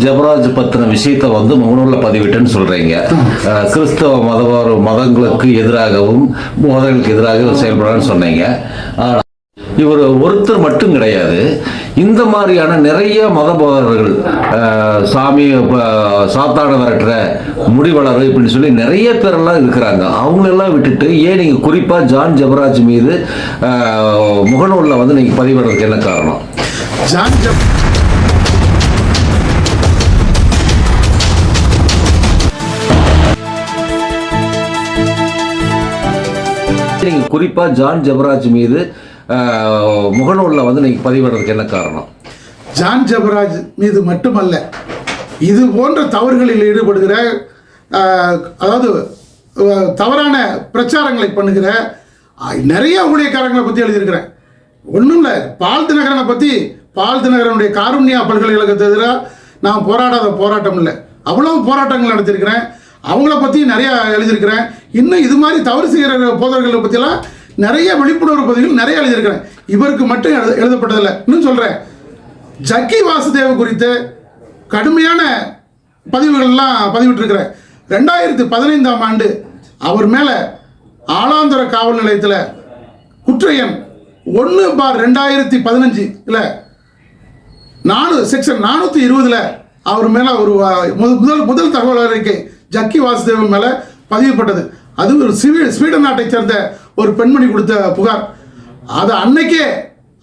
ஜெபராஜ் பத்தின விஷயத்தை வந்து முகநூல்ல பதிவிட்டேன்னு சொல்றீங்க. கிறிஸ்தவ மதவார மதங்களுக்கு எதிராகவும் போதங்களுக்கு எதிராகவும் செயல்படுறான்னு சொன்னீங்க. இவர் ஒருத்தர் மட்டும் கிடையாது. இந்த மாதிரியான நிறைய மத போதகர்கள் அஹ், சாமி சாத்தான விரட்டுற முடிவளர் இப்படின்னு சொல்லி நிறைய பேரெல்லாம் இருக்கிறாங்க. அவங்களெல்லாம் விட்டுட்டு ஏன் நீங்கள் குறிப்பாக ஜான் ஜெபராஜ் மீது முகநூலில் வந்து நீங்கள் பதிவிடுறதுக்கு என்ன காரணம்? ஜான் ஜப் நீங்கள் குறிப்பாக ஜான் ஜபராஜ் மீது முகநூலில் வந்து நீங்கள் பதிவிடுறதுக்கு என்ன காரணம்? ஜான் ஜபராஜ் மீது மட்டுமல்ல இது போன்ற தவறுகளில் ஈடுபடுகிற அதாவது தவறான பிரச்சாரங்களை பண்ணுகிற நிறைய ஊழியக்காரங்களை பற்றி எழுதியிருக்கிறேன். ஒன்றும் இல்லை பால் தினகரனை பற்றி பால் தினகரனுடைய காருண்யா பல்கலைக்கழகத்தை எதிராக நான் போராடாத போராட்டம் இல்லை. அவ்வளோ போராட்டங்கள் நடத்தியிருக்கிறேன். அவங்கள பற்றி நிறையா எழுதியிருக்கிறேன். இன்னும் இது மாதிரி தவறு செய்கிற போதவர்களை பற்றிலாம் நிறைய விழிப்புணர்வு பதிவுகள் நிறைய எழுதியிருக்கிறேன். இவருக்கு மட்டும் எழுத எழுதப்பட்டதில்லை. இன்னும் சொல்கிறேன் ஜக்கி வாசுதேவ் குறித்து கடுமையான பதிவுகள்லாம் பதிவிட்டிருக்கிறேன். ரெண்டாயிரத்தி பதினைந்தாம் ஆண்டு அவர் மேலே ஆலாந்தர காவல் நிலையத்தில் குற்ற எண் ஒன்று பார் ரெண்டாயிரத்தி பதினஞ்சு இல்லை நானூ செக்ஷன் நானூற்றி இருபதில் அவர் மேலே ஒரு முதல் முதல் முதல் தகவல் அறிக்கை ஜக்கி வாசுதேவன் மேலே பதிவுப்பட்டது அது ஒரு ஸ்வீ ஸ்வீடன் நாட்டை சேர்ந்த ஒரு பெண்மணி கொடுத்த புகார். அது அன்னைக்கே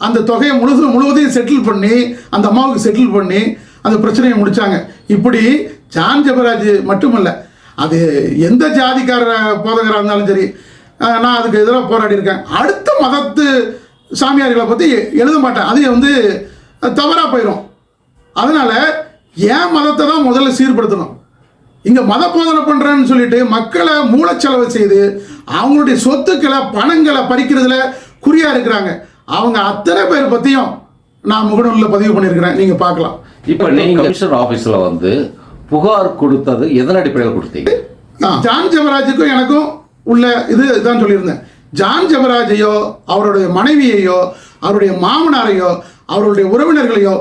அந்த தொகையை முழுது முழுவதையும் செட்டில் பண்ணி அந்த அம்மாவுக்கு செட்டில் பண்ணி அந்த பிரச்சனையை முடித்தாங்க இப்படி ஜான் ஜபராஜ் மட்டுமல்ல அது எந்த ஜாதிக்கார போதகராக இருந்தாலும் சரி நான் அதுக்கு எதிராக போராடி இருக்கேன். அடுத்த மதத்து சாமியார்களை பற்றி எழுத மாட்டேன். அது வந்து தவறாக போயிடும் அதனால் என் மதத்தை தான் முதல்ல சீர்படுத்தணும். இங்கே மத போதனை பண்ணுறேன்னு சொல்லிட்டு மக்களை மூலச்செலவு செய்து அவங்களுடைய சொத்துக்களை பணங்களை பறிக்கிறதுல குறியாக இருக்கிறாங்க. அவங்க அத்தனை பேர் பற்றியும் நான் முகநூலில் பதிவு பண்ணியிருக்கிறேன். நீங்கள் பார்க்கலாம். இப்போ நீங்கள் கமிஷனர் ஆஃபீஸில் வந்து புகார் கொடுத்தது எதன் அடிப்படையில் கொடுத்தீங்க? ஜான் ஜெபராஜுக்கும் எனக்கும் உள்ள இது இதான் சொல்லியிருந்தேன். ஜான் ஜெபராஜையோ அவருடைய மனைவியையோ அவருடைய மாமனாரையோ அவருடைய உறவினர்களையோ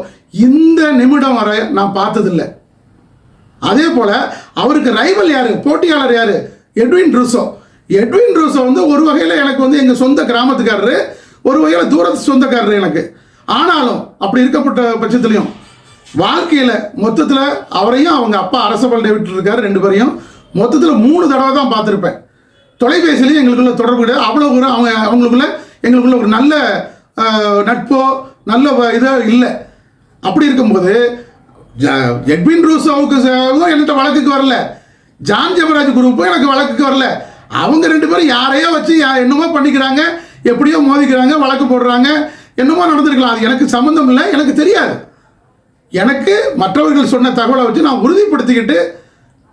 இந்த நிமிடம் வரை நான் பார்த்ததில்லை. அதே போல் அவருக்கு ரைவல் யார்? போட்டியாளர் யார்? எட்வின் ரூசோ எட்வின் ரூசோ வந்து ஒரு வகையில் எனக்கு வந்து எங்கள் சொந்த கிராமத்துக்காரரு ஒரு வகையில் தூரத்து சொந்தக்காரர் எனக்கு. ஆனாலும் அப்படி இருக்கப்பட்ட பட்சத்துலையும் வாழ்க்கையில் மொத்தத்தில் அவரையும் அவங்க அப்பா அரசபல்டை விட்டு விட்டுருக்காரு ரெண்டு பேரையும். மொத்தத்தில் மூணு தடவை தான் பார்த்துருப்பேன். தொலைபேசியிலையும் எங்களுக்குள்ள தொடர்பு கிடையாது. அவ்வளோ ஒரு அவங்க அவங்களுக்குள்ள எங்களுக்குள்ள ஒரு நல்ல நட்போ நல்ல வ- இதோ இல்லை. அப்படி இருக்கும்போது எட்வின் ரூசோவுக்கு என்கிட்ட வழக்குக்கு வரல. ஜான் ஜெபராஜ் குரூப்பும் எனக்கு வழக்குக்கு வரல. அவங்க ரெண்டு பேரும் யாரையோ வச்சு என்னமோ பண்ணிக்கிறாங்க எப்படியோ மோதிக்கிறாங்க வழக்கு போடுறாங்க என்னமோ நடந்திருக்கலாம். அது எனக்கு சம்மந்தம் இல்லை எனக்கு தெரியாது. எனக்கு மற்றவர்கள் சொன்ன தகவலை வச்சு நான் உறுதிப்படுத்திக்கிட்டு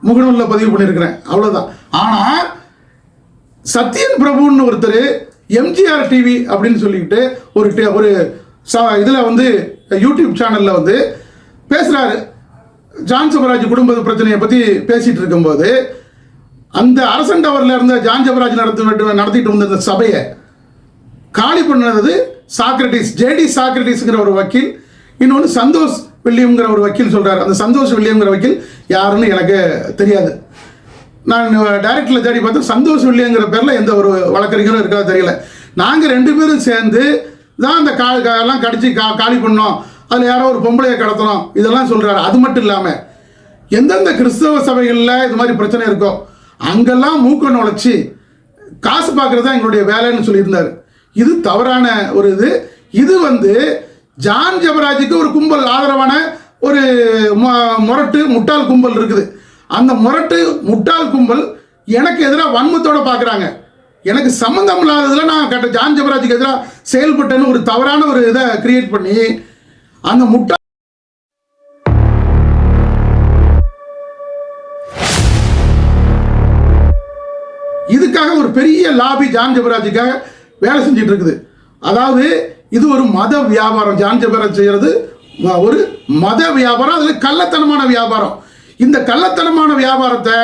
முகநூலில் பதிவு பண்ணியிருக்கிறேன். அவ்வளோதான் ஆனால் சத்யன் பிரபுன்னு ஒருத்தர் எம்ஜிஆர் டிவி அப்படின்னு சொல்லிக்கிட்டு ஒரு ஒரு ச இதில் வந்து யூடியூப் சேனலில் வந்து பேசுகிறாரு ஜான் சபராஜ் குடும்ப பிரச்சனையை பற்றி பேசிகிட்டு இருக்கும்போது அந்த அரசன் டவரில் இருந்த ஜான் ஜபராஜ் நடத்தி நடத்திட்டு வந்த அந்த சபையை காலி பண்ணது சாக்ரட்டிஸ் ஜேடி சாக்ரட்டிஸ்ங்கிற ஒரு வக்கீல். இன்னொன்று சந்தோஷ் வில்லியம்ங்கிற ஒரு வக்கீல் சொல்றாரு. அந்த சந்தோஷ் வில்லியம்ங்கிற வக்கீல் யாருன்னு எனக்கு தெரியாது. நான் டைரக்டில் தேடி பார்த்தா சந்தோஷ் வில்லியங்கிற பேரில் எந்த ஒரு வழக்கறிஞரும் இருக்காது தெரியல. நாங்கள் ரெண்டு பேரும் சேர்ந்து தான் அந்த கா- எல்லாம் கடிச்சு கா காலி பண்ணோம். அதில் யாரோ ஒரு பொம்பளையை கடத்தணும் இதெல்லாம் சொல்கிறாரு அது மட்டும் இல்லாமல் எந்தெந்த கிறிஸ்தவ சபைகளில் இது மாதிரி பிரச்சனை இருக்கோ அங்கெல்லாம் மூக்க நுழைச்சி காசு பார்க்குறது தான் எங்களுடைய வேலைன்னு சொல்லியிருந்தார். இது தவறான ஒரு இது. இது வந்து ஜான் ஜபராஜுக்கு ஒரு கும்பல் ஆதரவான ஒரு மொ- முரட்டு முட்டாள் கும்பல் இருக்குது. அந்த முரட்டு முட்டாள் கும்பல் எனக்கு எதிராக வன்மத்தோடு பார்க்குறாங்க எனக்கு சம்மந்தம் இல்லாததில் நான் கட்ட ஜான் ஜபராஜுக்கு எதிராக செயல்பட்டேன்னு ஒரு தவறான ஒரு இதை கிரியேட் பண்ணி அந்த முட்டா இதுக்காக ஒரு பெரிய லாபி ஜான் ஜபராஜுக்காக வேலை செஞ்சுட்டு இருக்குது. அதாவது இது ஒரு மத வியாபாரம். ஜான் ஜபராஜ் செய்கிறது ஒரு மத வியாபாரம் அதில் கள்ளத்தனமான வியாபாரம். இந்த கள்ளத்தனமான வியாபாரத்தை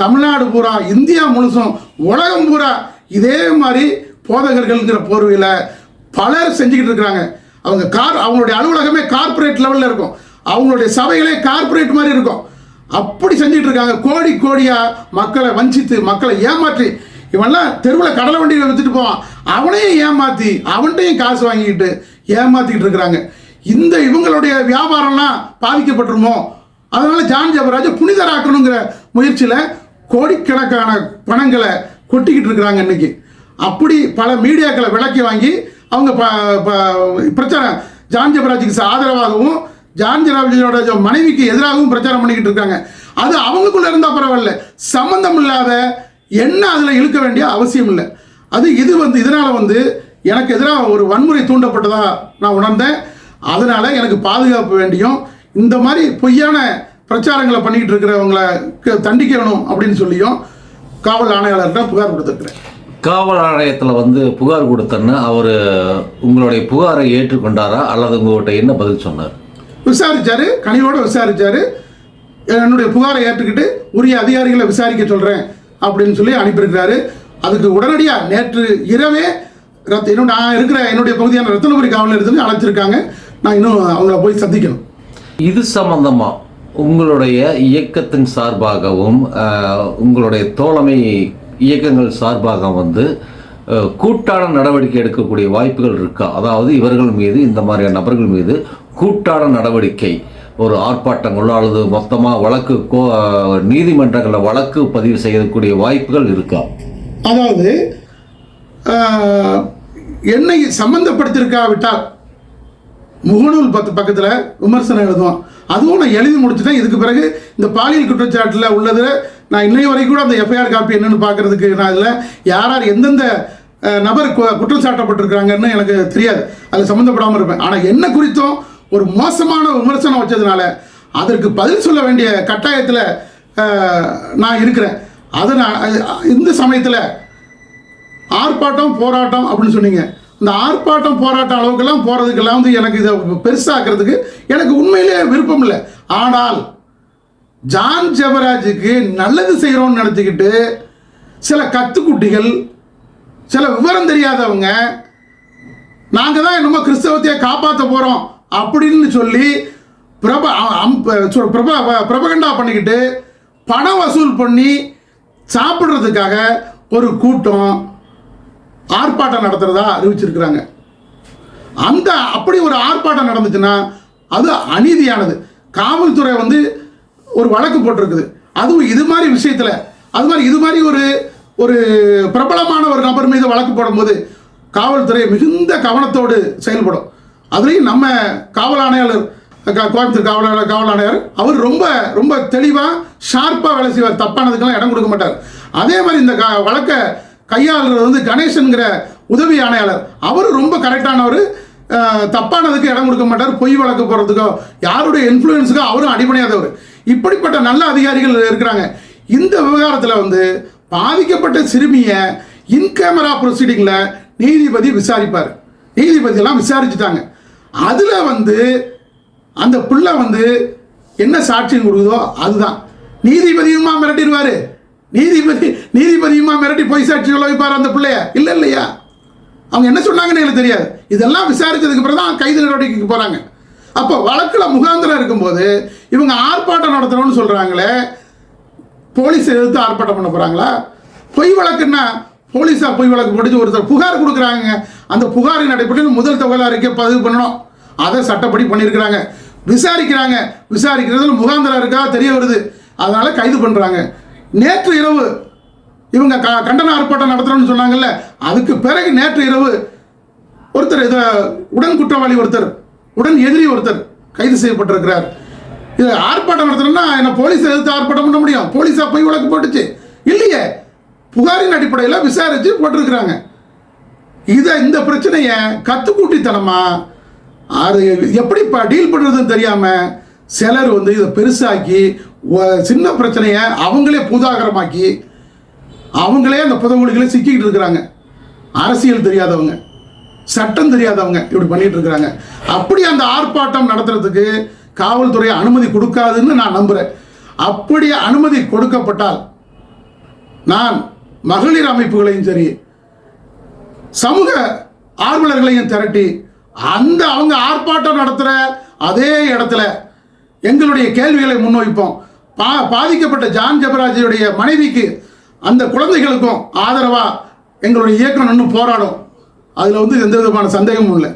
தமிழ்நாடு பூரா இந்தியா முழுசும் உலகம் பூரா இதே மாதிரி போதகர்கள்ங்கிற போர்வையில் பலர் செஞ்சுக்கிட்டு இருக்கிறாங்க. அவங்க கார் அவங்களுடைய அலுவலகமே கார்ப்பரேட் லெவலில் இருக்கும். அவங்களுடைய சபைகளே கார்ப்பரேட் மாதிரி இருக்கும். அப்படி செஞ்சுட்டு இருக்காங்க. கோடி கோடியாக மக்களை வஞ்சித்து மக்களை ஏமாற்றி. இவன்லாம் தெருவில் கடலை வண்டியில் வச்சுட்டு போவான். அவனையும் ஏமாற்றி அவன்கிட்டையும் காசு வாங்கிக்கிட்டு ஏமாத்திக்கிட்டு இருக்கிறாங்க. இந்த இவங்களுடைய வியாபாரம்லாம் பாதிக்கப்பட்டுருமோ? அதனால ஜான் ஜபராஜ புனிதராக்கணுங்கிற முயற்சியில் கோடிக்கணக்கான பணங்களை கொட்டிக்கிட்டு இருக்கிறாங்க இன்னைக்கு. அப்படி பல மீடியாக்களை விலக்கி வாங்கி அவங்க ப- பிரச்சாரம் ஜான் ஜபராஜுக்கு ஆதரவாகவும் ஜான் ஜபராஜோட மனைவிக்கு எதிராகவும் பிரச்சாரம் பண்ணிக்கிட்டு இருக்காங்க. அது அவங்களுக்குள்ள இருந்தால் பரவாயில்ல. சம்மந்தம் இல்லாத என்ன அதில் இழுக்க வேண்டிய அவசியம் இல்லை. அது இது வந்து இதனால் வந்து எனக்கு எதிராக ஒரு வன்முறை தூண்டப்பட்டதாக நான் உணர்ந்தேன். அதனால் எனக்கு பாதுகாப்பு வேண்டியும் இந்த மாதிரி பொய்யான பிரச்சாரங்களை பண்ணிக்கிட்டு இருக்கிறவங்களை க- தண்டிக்கணும் அப்படின்னு சொல்லியும் காவல் ஆணையாளர்கிட்ட புகார் கொடுத்துருக்குறேன். காவல் ஆணையத்தில் வந்து புகார் கொடுத்தன்னு அவர் உங்களுடைய புகாரை ஏற்றுக்கொண்டாரா? அல்லது உங்கள்கிட்ட என்ன பதில் சொன்னார்? விசாரிச்சாரு கனிவோட விசாரிச்சாரு. என்னுடைய புகாரை ஏற்றுக்கிட்டு உரிய அதிகாரிகளை விசாரிக்க சொல்றேன் அப்படின்னு சொல்லி அனுப்பியிருக்கிறாரு. அதுக்கு உடனடியாக நேற்று இரவே ரத்த இன்னும் நான் இருக்கிற என்னுடைய பகுதியான ரத்தனபுரி காவல் நிலையத்துக்கு அழைச்சிருக்காங்க. நான் இன்னும் அவங்கள போய் சந்திக்கணும். இது சம்பந்தமா உங்களுடைய இயக்கத்தின் சார்பாகவும் உங்களுடைய தோழமை இயக்கங்கள் சார்பாக வந்து கூட்டான நடவடிக்கை எடுக்கக்கூடிய வாய்ப்புகள் இருக்கா? அதாவது இவர்கள் மீது இந்த மாதிரியான நபர்கள் மீது கூட்டான நடவடிக்கை ஒரு ஆர்ப்பாட்டங்களோ அல்லது மொத்தமாக வழக்கு கோ நீதிமன்றங்களில் வழக்கு பதிவு செய்யக்கூடிய வாய்ப்புகள் இருக்கா? அதாவது என்னை சம்பந்தப்படுத்தியிருக்காவிட்டால் முகநூல் பத்து பக்கத்தில் விமர்சனம் எழுதுவோம் அதுவும் நான் எழுதி முடிச்சுட்டேன். இதுக்கு பிறகு இந்த பாலியல் குற்றச்சாட்டில் உள்ளதில் நான் இன்னை வரைக்கும் கூட அந்த எஃப்ஐஆர் காப்பி என்னன்னு பார்க்குறதுக்கு நான் இதில் யார் யார் எந்தெந்த நபர் கு- குற்றம் சாட்டப்பட்டிருக்கிறாங்கன்னு எனக்கு தெரியாது. அதில் சம்மந்தப்படாமல் இருப்பேன். ஆனால் என்ன குறித்தும் ஒரு மோசமான விமர்சனம் வச்சதுனால அதற்கு பதில் சொல்ல வேண்டிய கட்டாயத்தில் நான் இருக்கிறேன். அது நான் இந்த சமயத்தில் ஆர்ப்பாட்டம் போராட்டம் அப்படின்னு சொன்னீங்க. இந்த ஆர்ப்பாட்டம் போராட்டம் அளவுக்கெல்லாம் போகிறதுக்கெல்லாம் வந்து எனக்கு இதை பெருசாக்குறதுக்கு எனக்கு உண்மையிலே விருப்பம் இல்லை. ஆனால் ஜான் ஜெபராஜுக்கு நல்லது செய்கிறோம்னு நினச்சிக்கிட்டு சில கத்துக்குட்டிகள் சில விவரம் தெரியாதவங்க நாங்கள் தான் என்னமோ கிறிஸ்தவத்தையே காப்பாற்ற போகிறோம் அப்படின்னு சொல்லி பிரப அம்- பிரப பிரபகண்டா பண்ணிக்கிட்டு பணம் வசூல் பண்ணி சாப்பிட்றதுக்காக ஒரு கூட்டம் ஆர்ப்பாட்டம் நடத்துகிறதா அறிவிச்சிருக்கிறாங்க. அந்த அப்படி ஒரு ஆர்ப்பாட்டம் நடந்துச்சுன்னா அது அநீதியானது. காவல்துறை வந்து ஒரு வழக்கு போட்டிருக்குது. அதுவும் இது மாதிரி விஷயத்தில் அது மாதிரி இது மாதிரி ஒரு ஒரு பிரபலமான ஒரு நபர் மீது வழக்கு போடும்போது காவல்துறை மிகுந்த கவனத்தோடு செயல்படும். அதுலேயும் நம்ம காவல் ஆணையாளர் கோயம்புத்தூர் காவல் ஆணையர் காவல் ஆணையர் அவர் ரொம்ப ரொம்ப தெளிவாக ஷார்ப்பாக வேலை செய்வார். தப்பானதுக்கெல்லாம் இடம் கொடுக்க மாட்டார். அதே மாதிரி இந்த க வழக்கை கையாளுறது வந்து கணேசன்கிற உதவி ஆணையாளர் அவர் ரொம்ப கரெக்டானவர் தப்பானதுக்கு இடம் கொடுக்க மாட்டார். பொய் வழக்கு போகிறதுக்கோ யாருடைய இன்ஃப்ளூயன்ஸுக்கோ அவரும் அடிபணியாதவர். இப்படிப்பட்ட நல்ல அதிகாரிகள் இருக்கிறாங்க. இந்த விவகாரத்தில் வந்து பாதிக்கப்பட்ட சிறுமியை இன் கேமரா ப்ரொசீடிங்கில் நீதிபதி விசாரிப்பார். நீதிபதியெல்லாம் விசாரிச்சுட்டாங்க. அதில் வந்து அந்த பிள்ளை வந்து என்ன சாட்சியம் கொடுக்குதோ அதுதான். நீதிபதியுமா மிரட்டிடுவார்? நீதிபதி நீதிபதியுமா மிரட்டி பொய் சாட்சி வைப்பார் அந்த பிள்ளைய? இல்லை இல்லையா? அவங்க என்ன சொன்னாங்கன்னு எனக்கு தெரியாது. இதெல்லாம் விசாரித்ததுக்கு பிறகு தான் கைது நடவடிக்கைக்கு போகிறாங்க அப்போ வழக்கில் முகாந்திரம் இருக்கும்போது இவங்க ஆர்ப்பாட்டம் நடத்துகிறோம்னு சொல்கிறாங்களே போலீஸ் எதிர்த்து ஆர்ப்பாட்டம் பண்ண போகிறாங்களா பொய் வழக்குன்னா போலீஸாக பொய் வழக்கு படித்து ஒருத்தர் புகார் கொடுக்குறாங்க. அந்த புகாரின் அடிப்படையில் முதல் தகவல் அறிக்கை பதிவு பண்ணணும். அதை சட்டப்படி பண்ணியிருக்கிறாங்க. விசாரிக்கிறாங்க. விசாரிக்கிறதுல முகாந்திரம் இருக்கா? தெரிய வருது. அதனால் கைது பண்ணுறாங்க நேற்று இரவு இவங்க க கண்டன ஆர்ப்பாட்டம் நடத்துகிறோன்னு சொன்னாங்கல்ல அதுக்கு பிறகு நேற்று இரவு ஒருத்தர் இதை உடன் குற்றவாளி ஒருத்தர் உடன் எதிரி ஒருத்தர் கைது செய்யப்பட்டிருக்கிறார். இது ஆர்ப்பாட்டம் நடத்தணும்னா என்ன போலீஸ் எதிர்த்து ஆர்ப்பாட்டம் பண்ண முடியும்? போலீஸா போய் வழக்கு போட்டுச்சு? இல்லையே. புகாரின் அடிப்படையில் விசாரிச்சு போட்டிருக்கிறாங்க. இதை இந்த பிரச்சனையை கத்துக்கூட்டித்தனமா அது எப்படி இப்போ டீல் பண்ணுறதுன்னு தெரியாமல் சிலர் வந்து இதை பெருசாக்கி சின்ன பிரச்சனையை அவங்களே பூதாகரமாக்கி அவங்களே அந்த புதகுலிகளை சிக்கிக்கிட்டு இருக்கிறாங்க. அரசியல் தெரியாதவங்க. சட்டம் தெரியாதவங்க இப்படி பண்ணிட்டு இருக்கிறாங்க. அப்படி அந்த ஆர்ப்பாட்டம் நடத்துறதுக்கு காவல்துறை அனுமதி கொடுக்காதுன்னு நான் நம்புறேன். அப்படி அனுமதி கொடுக்கப்பட்டால் நான் மகளிர் அமைப்புகளையும் சரி சமூக ஆர்வலர்களையும் திரட்டி அந்த அவங்க ஆர்ப்பாட்டம் நடத்துகிற அதே இடத்துல எங்களுடைய கேள்விகளை முன்வைப்போம். பா பாதிக்கப்பட்ட ஜான் ஜபராஜியுடைய மனைவிக்கு அந்த குழந்தைகளுக்கும் ஆதரவாக எங்களுடைய இயக்கம் இன்னும் போராடும். அதில் வந்து எந்த விதமான சந்தேகமும் இல்லை.